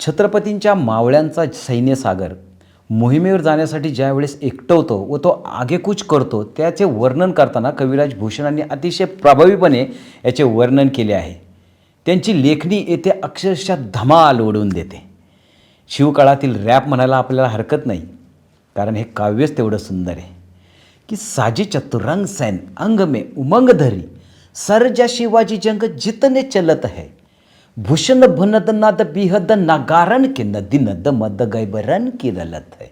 छत्रपतींच्या मावळ्यांचा सैन्यसागर मोहिमेवर जाण्यासाठी ज्यावेळेस एकटवतो व तो आगेकूच करतो त्याचे वर्णन करताना कविराज भूषणांनी अतिशय प्रभावीपणे याचे वर्णन केले आहे. त्यांची लेखणी येथे अक्षरशः धमाल ओढवून देते. शिवकाळातील रॅप म्हणायला आपल्याला हरकत नाही कारण हे काव्यच तेवढं सुंदर आहे. की साजी चतुरंग सैन अंग में उमंग धरी सरजा शिवाजी जंग जितने चलत है भूषण भनद नाद बिहद नागारन के नदी नद मद गैबरन की रलत है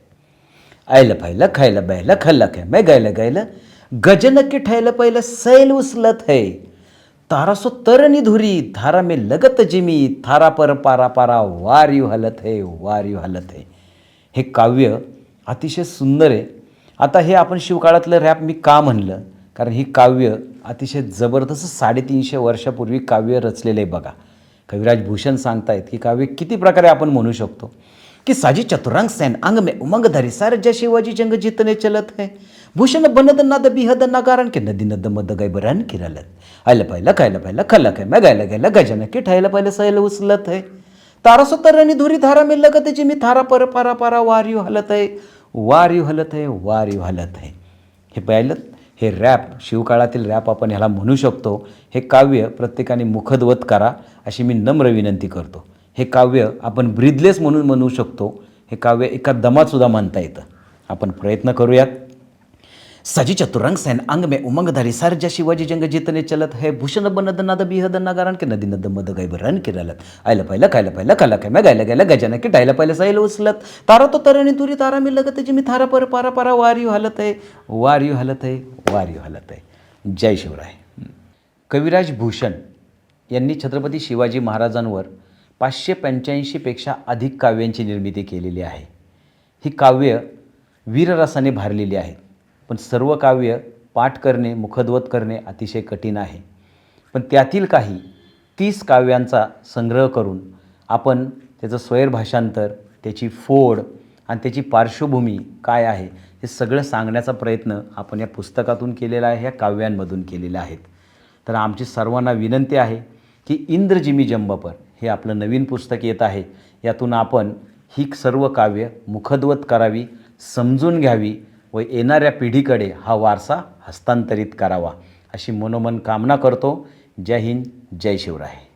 आयलं पाहिलं खायला बायला खाल्लं काय मैं गायलं गायलं गजन की ठैलं पहिलं सैल उचलत है तारा सो धुरी धारा में लगत जिमी थारा पर पारा पारा वार यू हलत है वार यू हलत है हे काव्य अतिशय सुंदर आहे आता हे आपण शिवकाळातलं रॅप मी का म्हणलं कारण ही काव्य अतिशय जबरदस्त साडेतीनशे वर्षापूर्वी काव्य रचलेलं आहे बघा कविराज भूषण सांगतायत की काव्य किती प्रकारे आपण म्हणू शकतो की साजी चतुरंग सैन अंग में उमंग धरी सार शिवाजी जंग जितने चलत है। भूषण बनद नाद बिहद नागारण की नदी नद मद गै बरन किरलत। आयलं पाहिलं खायला पाहिलं खल्लं काय मैं गायला गेलं गजन की ठायला पाहिलं सैल उचलत है। तारा तरणी धुरी धारा मी लगत जी मी थारा पर पारा पारा वार हलत आहे वार हलत आहे वार हलत आहे हे पाहिलं हे रॅप शिवकाळातील रॅप आपण ह्याला म्हणू शकतो. हे काव्य प्रत्येकाने मुखदवत करा अशी मी नम्र विनंती करतो. हे काव्य आपण ब्रिदलेस म्हणून म्हणू शकतो. हे काव्य एका दमातसुद्धा म्हणता येतं. आपण प्रयत्न करूयात. सजी चतुरंग सैन अंग में उमंग धरी सरजा शिवाजी जंग जितने चलत है। भूषण बनद नाद बिहद नगारण के नदी नद मद गैब रन किरलत आयल पाहिलं खायला पाहिलं खाल्लं काय मैं गायला गायला गजन के डायला पाहिलं सैल उचलत। तारा तो तरणी तुरी तारा मी लगत जी मी थारा पर पारा पारा वार यू हलत आहे वार यू हलत आहे वार यू हलत आहे जय शिवराय। कविराज भूषण यांनी छत्रपती शिवाजी महाराजांवर पाचशे पंच्याऐंशीपेक्षा अधिक काव्यांची निर्मिती केलेली आहे. ही काव्य वीररसाने भारलेली आहेत पण सर्व काव्य पाठ करणे मुखद्वत करणे अतिशय कठीण आहे. पण त्यातील काही तीस काव्यांचा संग्रह करून आपण त्याचं स्वैरभाषांतर त्याची फोड आणि त्याची पार्श्वभूमी काय आहे हे सगळं सांगण्याचा प्रयत्न आपण या पुस्तकातून केलेला आहे या काव्यांमधून केलेला आहेत तर आमची सर्वांना विनंती आहे की इंद्रजिमी जंबपर हे आपलं नवीन पुस्तक येत आहे. यातून आपण ही सर्व काव्य मुखद्वत करावी समजून घ्यावी व येणाऱ्या पिढीकडे हा वारसा हस्तांतरित करावा अशी मनोमन कामना करतो. जय हिंद जय शिवराय.